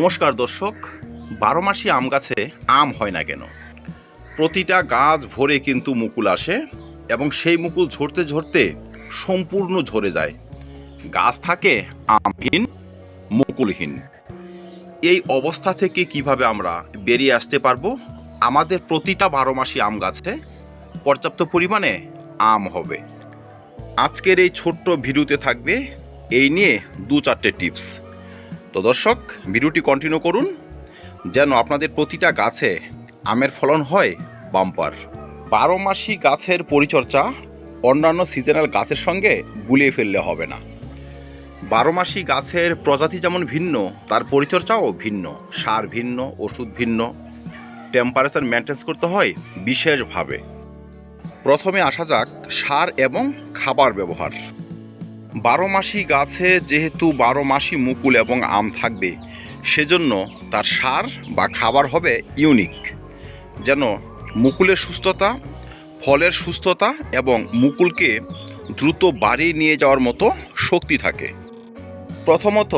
নমস্কার দর্শক, বারো মাসি আম গাছে আম হয় না কেন? প্রতিটা গাছ ভরে কিন্তু মুকুল আসে এবং সেই মুকুল ঝরতে ঝরতে সম্পূর্ণ ঝরে যায়। গাছ থাকে আমহীন, মুকুলহীন। এই অবস্থা থেকে কীভাবে আমরা বেরিয়ে আসতে পারব? আমাদের প্রতিটা বারো মাসি আম গাছে পর্যাপ্ত পরিমাণে আম হবে। আজকের এই ছোট্ট ভিডিওতে থাকবে এই নিয়ে দু চারটে টিপস। তো দর্শক, ভিডিওটি কন্টিনিউ করুন, যেন আপনাদের প্রতিটা গাছে আমের ফলন হয় বাম্পার। বারো মাসি গাছের পরিচর্যা অন্যান্য সিজনাল গাছের সঙ্গে গুলিয়ে ফেললে হবে না। বারো মাসি গাছের প্রজাতি যেমন ভিন্ন, তার পরিচর্যাও ভিন্ন, সার ভিন্ন, ওষুধ ভিন্ন টেম্পারেচার মেনটেন্স করতে হয় বিশেষভাবে। প্রথমে আসা যাক সার এবং খাবার ব্যবহার। বারো মাসি গাছে যেহেতু বারো মাসি মুকুল এবং আম থাকবে, সেজন্য তার সার বা খাবার হবে ইউনিক। যেন মুকুলের সুস্থতা, ফলের সুস্থতা এবং মুকুলকে দ্রুত বাড়িয়ে নিয়ে যাওয়ার মতো শক্তি থাকে। প্রথমত,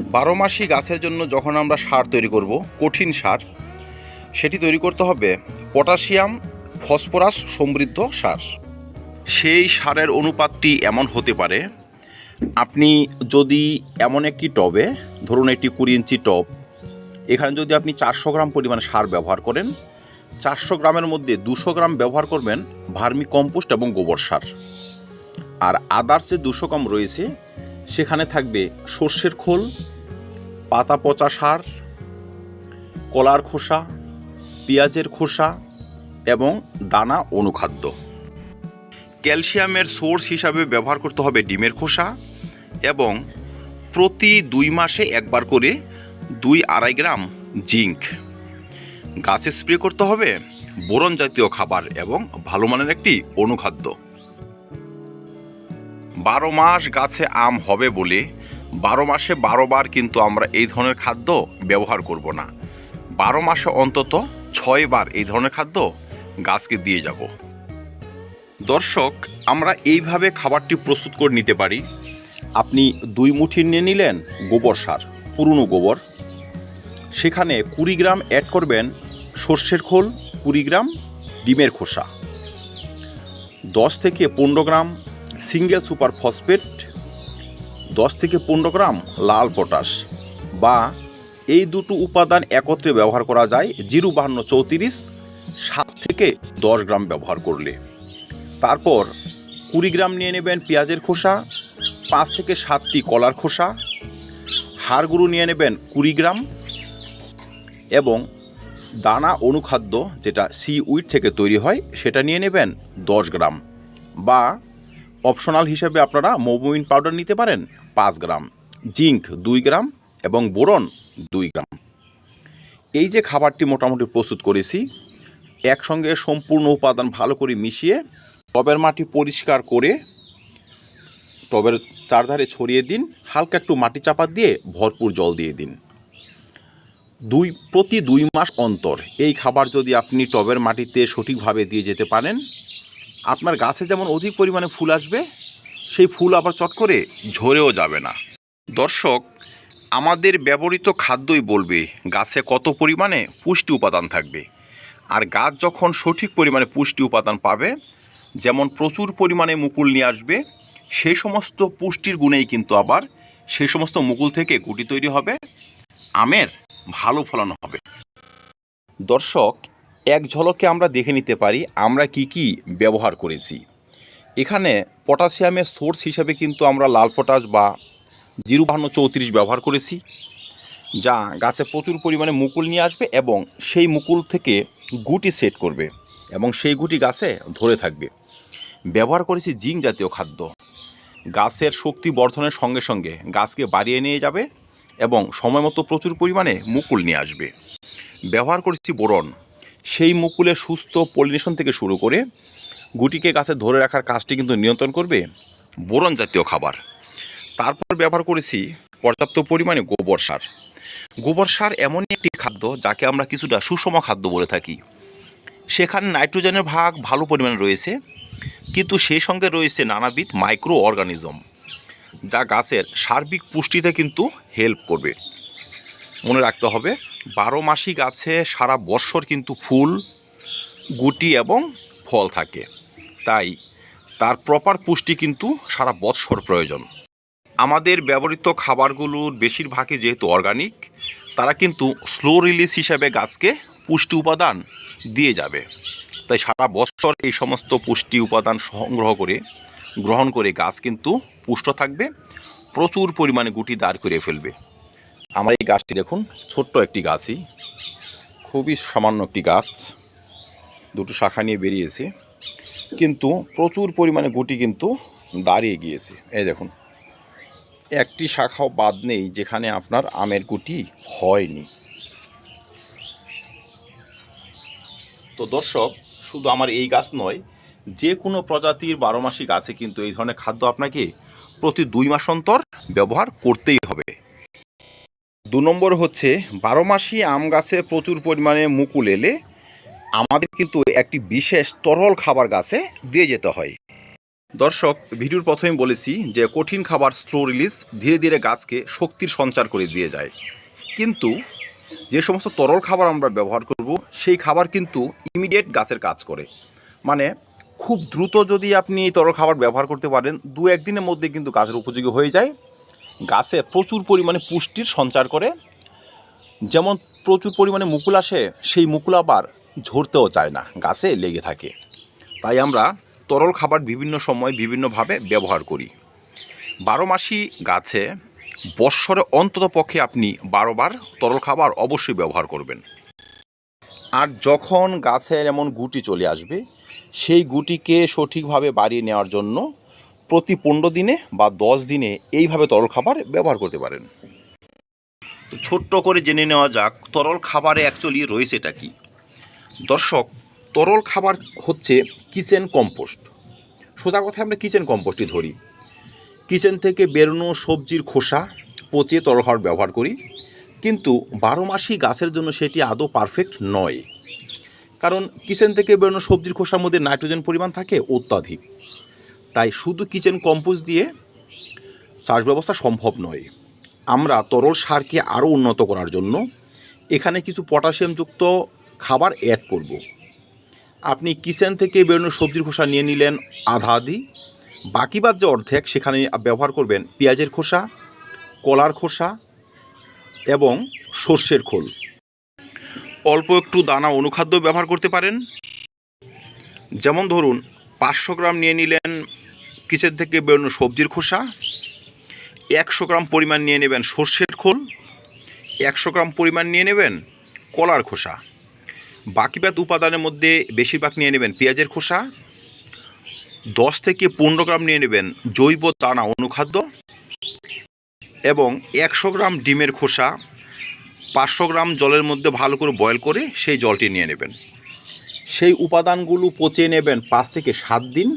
বারো মাসি গাছের জন্য যখন আমরা সার তৈরি করব, কঠিন সার, সেটি তৈরি করতে হবে পটাশিয়াম, ফসফরাস সমৃদ্ধ সার। সেই সারের অনুপাতটি এমন হতে পারে আপনি যদি এমন একটি টবে, ধরুন একটি কুড়ি ইঞ্চি টব, এখানে যদি আপনি চারশো গ্রাম পরিমাণ সার ব্যবহার করেন, চারশো গ্রামের মধ্যে দুশো গ্রাম ব্যবহার করবেন ভার্মি কম্পোস্ট এবং গোবর সার। আর আদার্স যে দুশো গ্রাম রয়েছে, সেখানে থাকবে সর্ষের খোল, পাতা পচা সার, কলার খোসা, পেঁয়াজের খোসা এবং দানা অনুখাদ্য। ক্যালসিয়ামের সোর্স হিসাবে ব্যবহার করতে হবে ডিমের খোসা এবং প্রতি দুই মাসে একবার করে দুই আড়াই গ্রাম জিঙ্ক। গাছে স্প্রে করতে হবে, বোরন জাতীয় খাবার এবং ভালো মানের একটি অনুখাদ্য। বারো মাস গাছে আম হবে বলে বারো মাসে বারো বার কিন্তু আমরা এই ধরনের খাদ্য ব্যবহার করব না। বারো মাসে অন্তত ছয় বার এই ধরনের খাদ্য গাছকে দিয়ে যাব। দর্শক, আমরা এইভাবে খাবারটি প্রস্তুত করে নিতে পারি। আপনি দুই মুঠি নিয়ে নিলেন গোবর সার, পুরনো গোবর। সেখানে কুড়ি গ্রাম অ্যাড করবেন সর্ষের খোল, কুড়ি গ্রাম ডিমের খোসা। দশ থেকে পনেরো গ্রাম সিঙ্গেল সুপার ফসফেট দশ থেকে পনেরো গ্রাম লাল পটাশ বা এই দুটো উপাদান একত্রে ব্যবহার করা যায় জিরো বাহান্ন চৌত্রিশ, সাত থেকে দশ গ্রাম ব্যবহার করলে। তারপর কুড়ি গ্রাম নিয়ে নেবেন পেঁয়াজের খোসা পাঁচ থেকে সাতটি কলার খোসা, হাড়গুঁড়ো নিয়ে নেবেন কুড়ি গ্রাম এবং দানা অনুখাদ্য যেটা সি উইট থেকে তৈরি হয়, সেটা নিয়ে নেবেন দশ গ্রাম বা অপশনাল হিসেবে আপনারা মোবিন পাউডার নিতে পারেন পাঁচ গ্রাম, জিঙ্ক দুই গ্রাম এবং বোরন দুই গ্রাম। এই যে খাবারটি মোটামুটি প্রস্তুত করেছি, একসঙ্গে সম্পূর্ণ উপাদান ভালো করে মিশিয়ে টবের মাটি পরিষ্কার করে টবের চারধারে ছড়িয়ে দিন, হালকা একটু মাটি চাপা দিয়ে ভরপুর জল দিয়ে দিন। দুই, প্রতি দুই মাস অন্তর এই খাবার যদি আপনি টবের মাটিতে সঠিকভাবে দিয়ে যেতে পারেন, আপনার গাছে যেমন অধিক পরিমাণে ফুল আসবে, সেই ফুল আবার চট করে ঝরেও যাবে না। দর্শক, আমাদের ব্যবহৃত খাদ্যই বলবে গাছে কত পরিমাণে পুষ্টি উপাদান থাকবে। আর গাছ যখন সঠিক পরিমাণে পুষ্টি উপাদান পাবে, যেমন প্রচুর পরিমাণে মুকুল নিয়ে আসবে সেই সমস্ত পুষ্টির গুণেই কিন্তু আবার সেই সমস্ত মুকুল থেকে গুটি তৈরি হবে, আমের ভালো ফলন হবে। দর্শক, এক ঝলকে আমরা দেখে নিতে পারি আমরা কি কি ব্যবহার করেছি। এখানে পটাশিয়ামের সোর্স হিসেবে কিন্তু আমরা লাল পটাশ বা জিরো বাহান্ন চৌত্রিশ ব্যবহার করেছি, যা গাছে প্রচুর পরিমাণে মুকুল নিয়ে আসবে এবং সেই মুকুল থেকে গুটি সেট করবে এবং সেই গুটি গাছে ধরে থাকবে। ব্যবহার করেছি জিঙ্ক জাতীয় খাদ্য। গাছের শক্তি বর্ধনের সঙ্গে সঙ্গে গাছকে বাড়িয়ে নিয়ে যাবে এবং সময় মতো প্রচুর পরিমাণে মুকুল নিয়ে আসবে। ব্যবহার করেছি বোরন। সেই মুকুলের সুস্থ পলিনেশন থেকে শুরু করে গুটিকে গাছে ধরে রাখার কাজটি কিন্তু নিয়ন্ত্রণ করবে বোরন জাতীয় খাবার। তারপর ব্যবহার করেছি পর্যাপ্ত পরিমাণে গোবর সার। গোবর সার এমনই একটি খাদ্য যাকে আমরা কিছুটা সুষম খাদ্য বলে থাকি। সেখানে নাইট্রোজেনের ভাগ ভালো পরিমাণে রয়েছে। কিন্তু সেই সঙ্গে রয়েছে নানাবিধ মাইক্রো অর্গানিজম যা গাছের সার্বিক পুষ্টিতে কিন্তু হেল্প করবে। মনে রাখতে হবে, বারো মাসি গাছে সারা বৎসর কিন্তু ফুল, গুটি এবং ফল থাকে। তাই তার প্রপার পুষ্টি কিন্তু সারা বৎসর প্রয়োজন। আমাদের ব্যবহৃত খাবারগুলোর বেশিরভাগই যেহেতু অর্গানিক তারা কিন্তু স্লো রিলিজ হিসাবে গাছকে পুষ্টি উপাদান দিয়ে যাবে। তাই সারা বছর এই সমস্ত পুষ্টি উপাদান সংগ্রহ করে, গ্রহণ করে গাছ কিন্তু পুষ্ট থাকবে, প্রচুর পরিমাণে গুটি দাঁড় করে ফেলবে। আমার এই গাছটি দেখুন, ছোট্ট একটি গাছই, খুবই সামান্য একটি গাছ, দুটো শাখা নিয়ে বেরিয়েছে, কিন্তু প্রচুর পরিমাণে গুটি কিন্তু দাঁড়িয়ে গিয়েছে। এই দেখুন, একটি শাখাও বাদ নেই যেখানে আপনার আমের গুটি হয়নি। তো দর্শক শুধু আমার এই গাছ নয়, যে কোনো প্রজাতির বারো মাসি গাছে কিন্তু এই ধরনের খাদ্য আপনাকে প্রতি দুই মাস অন্তর ব্যবহার করতেই হবে। দু নম্বর হচ্ছে বারো মাসি আম গাছে প্রচুর পরিমাণে মুকুল এলে আমাদের কিন্তু একটি বিশেষ তরল খাবার গাছে দিয়ে যেতে হয়। দর্শক, ভিডিওর প্রথমে বলেছি যে কঠিন খাবার স্লো রিলিজ ধীরে ধীরে গাছকে শক্তির সঞ্চার করে দিয়ে যায়। কিন্তু যে সমস্ত তরল খাবার আমরা ব্যবহার করব, সেই খাবার কিন্তু ইমিডিয়েট গাছের কাজ করে। মানে খুব দ্রুত যদি আপনি তরল খাবার ব্যবহার করতে পারেন, দু একদিনের মধ্যে কিন্তু গাছের উপযোগী হয়ে যায়। গাছে প্রচুর পরিমাণে পুষ্টির সঞ্চার করে। যেমন প্রচুর পরিমাণে মুকুল আসে, সেই মুকুল আবার ঝরতেও চায় না, গাছে লেগে থাকে। তাই আমরা তরল খাবার বিভিন্ন সময় বিভিন্নভাবে ব্যবহার করি। বারো মাসি গাছে বৎসরে অন্তত পক্ষে আপনি বারোবার তরল খাবার অবশ্যই ব্যবহার করবেন। আর যখন গাছের এমন গুটি চলে আসবে, সেই গুটিকে সঠিকভাবে বাড়িয়ে নেওয়ার জন্য প্রতি পনেরো দিনে বা দশ দিনে এইভাবে তরল খাবার ব্যবহার করতে পারেন। তো ছোট্ট করে জেনে নেওয়া যাক, তরল খাবারে অ্যাকচুয়ালি রয়েছে এটা কি? দর্শক, তরল খাবার হচ্ছে কিচেন কম্পোস্ট। সোজা কথা আমরা কিচেন কম্পোস্টই ধরি। কিচেন থেকে বেরোনো সবজির খোসা পচে তরল খাবার ব্যবহার করি। কিন্তু বারো মাসি গাছের জন্য সেটি আদৌ পারফেক্ট নয়। কারণ কিচেন থেকে বেরোনো সবজির খোসার মধ্যে নাইট্রোজেন পরিমাণ থাকে অত্যাধিক। তাই শুধু কিচেন কম্পোস্ট দিয়ে চাষ ব্যবস্থা সম্ভব নয়। আমরা তরল সারকে আরও উন্নত করার জন্য এখানে কিছু পটাশিয়ামযুক্ত খাবার অ্যাড করব। আপনি কিচেন থেকে বেরোনো সবজির খোসা নিয়ে নিলেন আধা আধি। বাকি বাদ যে অর্ধেক সেখানে ব্যবহার করবেন পেঁয়াজের খোসা, কলার খোসা এবং সর্ষের খোল। অল্প একটু দানা অনুখাদ্য ব্যবহার করতে পারেন। যেমন ধরুন, পাঁচশো গ্রাম নিয়ে নিলেন কিচেন থেকে বেরোনো সবজির খোসা, একশো গ্রাম পরিমাণ নিয়ে নেবেন সর্ষের খোল, একশো গ্রাম পরিমাণ নিয়ে নেবেন কলার খোসা। বাকি বাদ উপাদানের মধ্যে বেশিরভাগ নিয়ে নেবেন পেঁয়াজের খোসা দশ থেকে পনেরো গ্রাম নিয়ে নেবেন জৈব দানা অনুখাদ্য এবং একশো গ্রাম ডিমের খোসা, পাঁচশো গ্রাম জলের মধ্যে ভালো করে বয়েল করে সেই জলটি নিয়ে নেবেন। সেই উপাদানগুলো পচে নেবেন পাঁচ থেকে সাত দিন।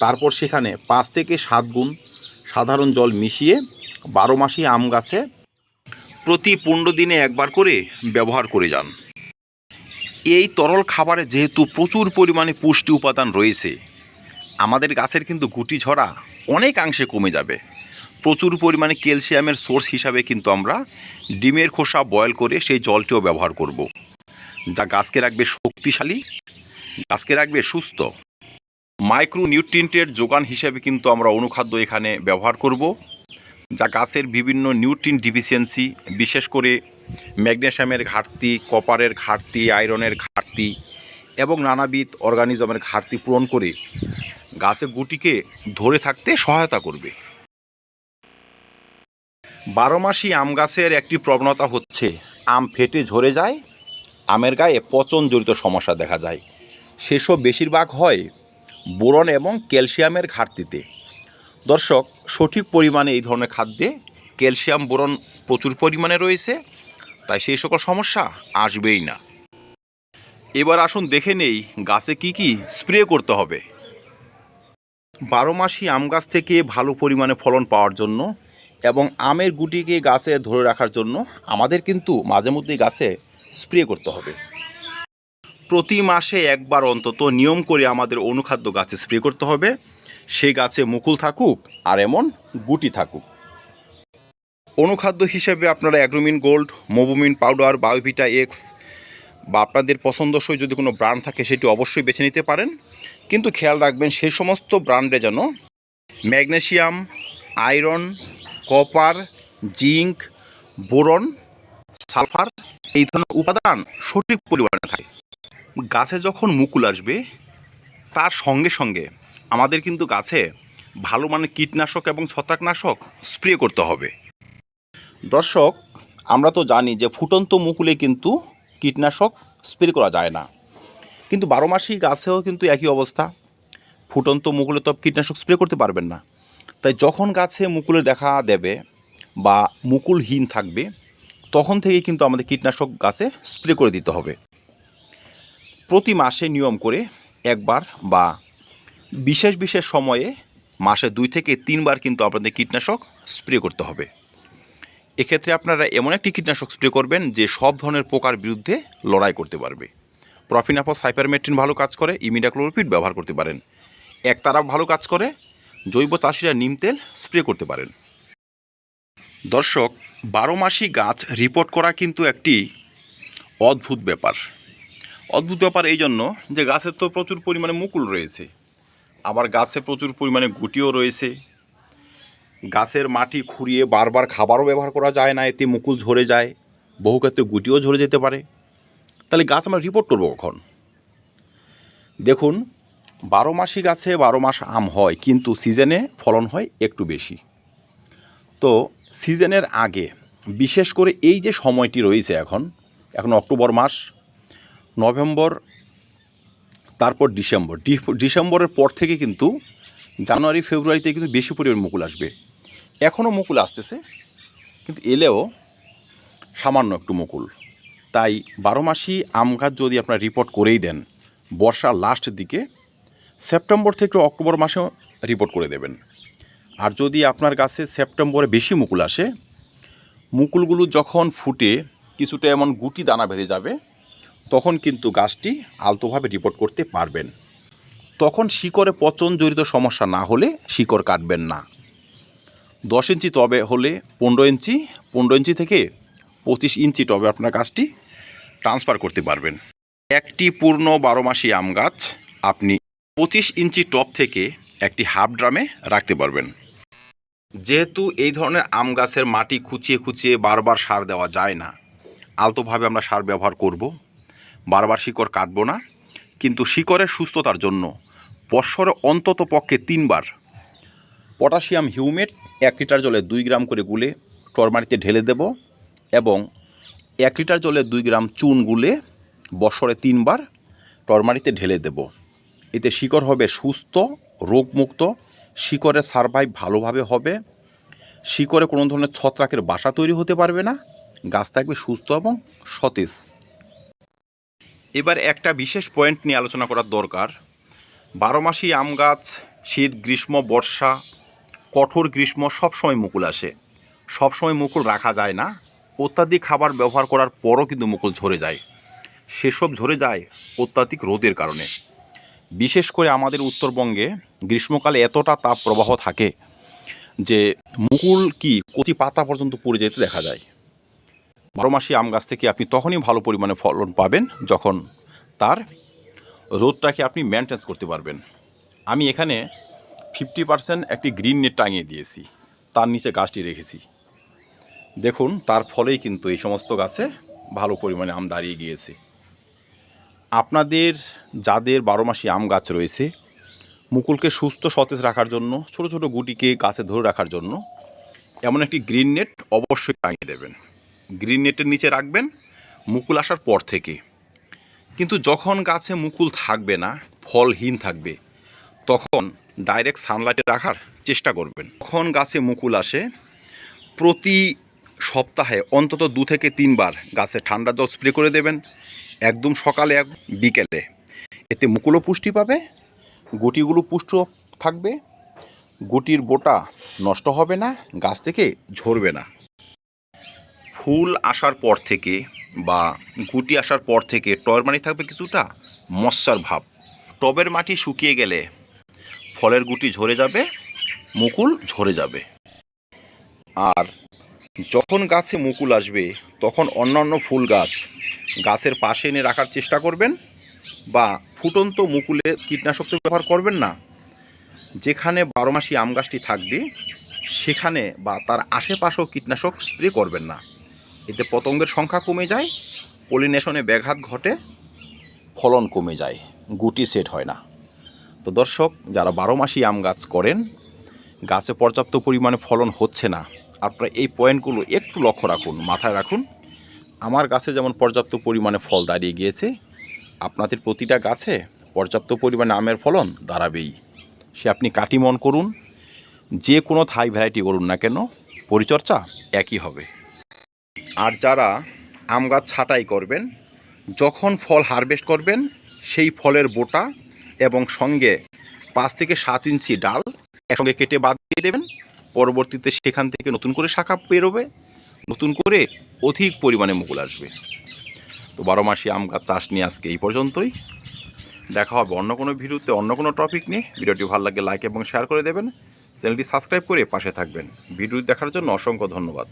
তারপর সেখানে পাঁচ থেকে সাত গুণ সাধারণ জল মিশিয়ে বারো মাসি আম গাছে প্রতি পনেরো দিনে একবার করে ব্যবহার করে যান। এই তরল খাবারে যেহেতু প্রচুর পরিমাণে পুষ্টি উপাদান রয়েছে আমাদের গাছের কিন্তু গুটি ঝরা অনেকাংশে কমে যাবে প্রচুর পরিমাণে ক্যালসিয়ামের সোর্স হিসাবে কিন্তু আমরা ডিমের খোসা বয়েল করে সেই জলটিও ব্যবহার করব। যা গাছকে রাখবে শক্তিশালী, গাছকে রাখবে সুস্থ মাইক্রো নিউট্রিয়েন্টের যোগান হিসেবে কিন্তু আমরা অনুখাদ্য এখানে ব্যবহার করব, যা গাছের বিভিন্ন নিউট্রিন ডিফিসিয়েন্সি, বিশেষ করে ম্যাগনেশিয়ামের ঘাটতি, কপারের ঘাটতি, আয়রনের ঘাটতি এবং নানাবিধ অর্গানিজমের ঘাটতি পূরণ করে গাছের গুটিকে ধরে থাকতে সহায়তা করবে। বারো মাসি আম গাছের একটি প্রবণতা হচ্ছে, আম ফেটে ঝরে যায়, আমের গায়ে পচন জড়িত সমস্যা দেখা যায়। সেসব বেশিরভাগ হয় বোরন এবং ক্যালসিয়ামের ঘাটতিতে। দর্শক, সঠিক পরিমাণে এই ধরনের খাদ্যে ক্যালসিয়াম বোরন প্রচুর পরিমাণে রয়েছে, তাই সেই সকল সমস্যা আসবেই না। এবার আসুন দেখে নেই গাছে কি কি স্প্রে করতে হবে। বারো মাসি আম গাছ থেকে ভালো পরিমাণে ফলন পাওয়ার জন্য এবং আমের গুটিকে গাছে ধরে রাখার জন্য আমাদের কিন্তু মাঝে মধ্যেই গাছে স্প্রে করতে হবে। প্রতি মাসে একবার অন্তত নিয়ম করে আমাদের অনুখাদ্য গাছে স্প্রে করতে হবে। সেই গাছে মুকুল থাকুক আর এমন গুটি থাকুক। অনুখাদ্য হিসেবে আপনারা Agromin Gold, Mobomin powder, Biovita X বা আপনাদের পছন্দসই যদি কোনো ব্র্যান্ড থাকে সেটি অবশ্যই বেছে নিতে পারেন। কিন্তু খেয়াল রাখবেন সেই সমস্ত ব্র্যান্ডে যেন magnesium, iron, copper, zinc, boron, sulphur এই ধরনের উপাদান সঠিক পরিমাণে থাকে। গাছে যখন মুকুল আসবে, তার সঙ্গে সঙ্গে আমাদের কিন্তু গাছে ভালো মানের কীটনাশক এবং ছত্রাকনাশক স্প্রে করতে হবে। দর্শক, আমরা তো জানি যে ফুটন্ত মুকুলে কিন্তু কীটনাশক স্প্রে করা যায় না। কিন্তু বারো মাসি গাছেও কিন্তু একই অবস্থা। ফুটন্ত মুকুলে তো কীটনাশক স্প্রে করতে পারবেন না। তাই যখন গাছে মুকুলে দেখা দেবে বা মুকুলহীন থাকবে, তখন থেকেই কিন্তু আমাদের কীটনাশক গাছে স্প্রে করে দিতে হবে। প্রতি মাসে নিয়ম করে একবার বা বিশেষ বিশেষ সময়ে মাসে দুই থেকে তিনবার কিন্তু আপনাদের কীটনাশক স্প্রে করতে হবে। এক্ষেত্রে আপনারা এমন একটি কীটনাশক স্প্রে করবেন যে সব ধরনের পোকার বিরুদ্ধে লড়াই করতে পারবে। প্রফিনাফস সাইপারমেট্রিন ভালো কাজ করে ইমিডাক্লোরোপিড ব্যবহার করতে পারেন। একতারা ভালো কাজ করে, জৈব চাষিরা নিম তেল স্প্রে করতে পারেন। দর্শক, বারো মাসি গাছ রিপোর্ট করা কিন্তু একটি অদ্ভুত ব্যাপার। অদ্ভুত ব্যাপার এই জন্য যে গাছের তো প্রচুর পরিমাণে মুকুল রয়েছে, আবার গাছে প্রচুর পরিমাণে গুটিও রয়েছে। গাছের মাটি খুঁড়িয়ে বারবার খাবারও ব্যবহার করা যায় না, এতে মুকুল ঝরে যায়, বহু ক্ষেত্রে গুটিও ঝরে যেতে পারে। তাহলে গাছ আমরা রিপোর্ট করব কখন? দেখুন, বারো মাসি গাছে বারো মাস আম হয়, কিন্তু সিজনে ফলন হয় একটু বেশি। তো সিজনের আগে, বিশেষ করে এই যে সময়টি রয়েছে এখন এখন অক্টোবর মাস, নভেম্বর, তারপর ডিসেম্বর। ডিসেম্বরের পর থেকে কিন্তু জানুয়ারি, ফেব্রুয়ারিতে কিন্তু বেশি পরিমাণ মুকুল আসবে। এখনও মুকুল আসতেছে, কিন্তু এলেও সামান্য একটু মুকুল। তাই বারো মাসি আম গাছ যদি আপনারা রিপোর্ট করেই দেন, বর্ষার লাস্ট দিকে সেপ্টেম্বর থেকে অক্টোবর মাসেও রিপোর্ট করে দেবেন। আর যদি আপনার গাছে সেপ্টেম্বরে বেশি মুকুল আসে, মুকুলগুলো যখন ফুটে কিছুটা এমন গুটি দানা বেঁধে যাবে, তখন কিন্তু গাছটি আলতোভাবে রিপোর্ট করতে পারবেন। তখন শিকড়ে পচন জড়িত সমস্যা না হলে শিকড় কাটবেন না। দশ ইঞ্চি তবে হলে পনেরো ইঞ্চি পনেরো ইঞ্চি থেকে পঁচিশ ইঞ্চি টবে আপনার গাছটি ট্রান্সফার করতে পারবেন। একটি পূর্ণ বারো মাসি আম গাছ আপনি পঁচিশ ইঞ্চি টপ থেকে একটি হাফ ড্রামে রাখতে পারবেন। যেহেতু এই ধরনের আম গাছের মাটি খুঁচিয়ে খুঁচিয়ে বারবার সার দেওয়া যায় না, আলতোভাবে আমরা সার ব্যবহার করব, বারবার শিকড় কাটবো না, কিন্তু শিকড়ের সুস্থতার জন্য বৎসরে অন্তত পক্ষে তিনবার পটাশিয়াম হিউমেট এক লিটার জলে দুই গ্রাম করে গুলে টরমারিতে ঢেলে দেব। এবং এক লিটার জলে দুই গ্রাম চুন গুলে বছরে তিনবার টরমারিতে ঢেলে দেব। এতে শিকড় হবে সুস্থ, রোগমুক্ত, শিকড়ের সারভাইভ ভালোভাবে হবে। শিকড়ে কোনো ধরনের ছত্রাকের বাসা তৈরি হতে পারবে না। গাছ থাকবে সুস্থ এবং সতেজ। এবার একটা বিশেষ পয়েন্ট নিয়ে আলোচনা করার দরকার। বারো মাসি আম গাছ, শীত, গ্রীষ্ম, বর্ষা, কঠোর গ্রীষ্ম সবসময় মুকুল আসে। সবসময় মুকুল রাখা যায় না। অত্যাধিক খাবার ব্যবহার করার পরও কিন্তু মুকুল ঝরে যায়। সেসব ঝরে যায় অত্যাধিক রোদের কারণে। বিশেষ করে আমাদের উত্তরবঙ্গে গ্রীষ্মকালে এতটা তাপ প্রবাহ থাকে যে মুকুল কি কচি পাতা পর্যন্ত পড়ে যেতে দেখা যায়। বারো মাসি আম গাছ থেকে আপনি তখনই ভালো পরিমাণে ফলন পাবেন যখন তার রোদটাকে আপনি মেনটেন্স করতে পারবেন। আমি এখানে ফিফটি পার্সেন্ট একটি গ্রিন নেট টাঙিয়ে দিয়েছি। তার নিচে গাছটি রেখেছি। দেখুন, তার ফলেই কিন্তু এই সমস্ত গাছে ভালো পরিমাণে আম দাঁড়িয়ে গিয়েছে। আপনাদের, যাদের বারো মাসি আম গাছ রয়েছে, মুকুলকে সুস্থ সতেজ রাখার জন্য, ছোট ছোট গুটিকে গাছে ধরে রাখার জন্য, এমন একটি গ্রিন নেট অবশ্যই টাঙিয়ে দেবেন। গ্রিন নেটের নিচে রাখবেন, মুকুল আসার পর থেকে। কিন্তু যখন গাছে মুকুল থাকবে না, ফলহীন থাকবে, তখন ডাইরেক্ট সানলাইটে রাখার চেষ্টা করবেন। যখন গাছে মুকুল আসে, প্রতি সপ্তাহে অন্তত দু থেকে তিনবার গাছে ঠান্ডা জল স্প্রে করে দেবেন। একদম সকালে, এক বিকেলে। এতে মুকুলও পুষ্টি পাবে, গুটিগুলো পুষ্ট থাকবে, গুটির বোটা নষ্ট হবে না, গাছ থেকে ঝরবে না। ফুল আসার পর থেকে বা গুটি আসার পর থেকে টয়ের মাটি থাকবে কিছুটা মশার ভাব। টবের মাটি শুকিয়ে গেলে ফলের গুটি ঝরে যাবে, মুকুল ঝরে যাবে। আর যখন গাছে মুকুল আসবে, তখন অন্যান্য ফুল গাছ গাছের পাশে এনে রাখার চেষ্টা করবেন বা ফুটন্ত মুকুলে কীটনাশক তো ব্যবহার করবেন না। যেখানে বারো মাসি আম গাছটি থাকবে, সেখানে বা তার আশেপাশেও কীটনাশক স্প্রে করবেন না। এতে পতঙ্গের সংখ্যা কমে যায়, পলিনেশনে ব্যাঘাত ঘটে, ফলন কমে যায়, গুটি সেট হয় না। তো দর্শক, যারা বারো মাসি আম গাছ করেন, গাছে পর্যাপ্ত পরিমাণে ফলন হচ্ছে না আপনারা এই পয়েন্টগুলো একটু লক্ষ্য রাখুন, মাথায় রাখুন। আমার গাছে যেমন পর্যাপ্ত পরিমাণে ফল দাঁড়িয়ে গিয়েছে, আপনাদের প্রতিটা গাছে পর্যাপ্ত পরিমাণে আমের ফলন দাঁড়াবেই। সে আপনি কাটিমন করুন, যে কোনো থাই ভ্যারাইটি করুন না কেন, পরিচর্যা একই হবে। আর যারা আম গাছ ছাঁটাই করবেন, যখন ফল হারভেস্ট করবেন, সেই ফলের বোটা এবং সঙ্গে পাঁচ থেকে সাত ইঞ্চি ডাল একসঙ্গে কেটে বাদ দিয়ে দেবেন। পরবর্তীতে সেখান থেকে নতুন করে শাখা বেরোবে নতুন করে অধিক পরিমাণে মুকুল আসবে। তো বারো মাসি আম গাছ চাষ নিয়ে আজকে এই পর্যন্তই। দেখা হবে অন্য কোনো ভিডিওতে, অন্য কোনো টপিক নিয়ে। ভিডিওটি ভালো লাগে লাইক এবং শেয়ার করে দেবেন। চ্যানেলটি সাবস্ক্রাইব করে পাশে থাকবেন। ভিডিও দেখার জন্য অসংখ্য ধন্যবাদ।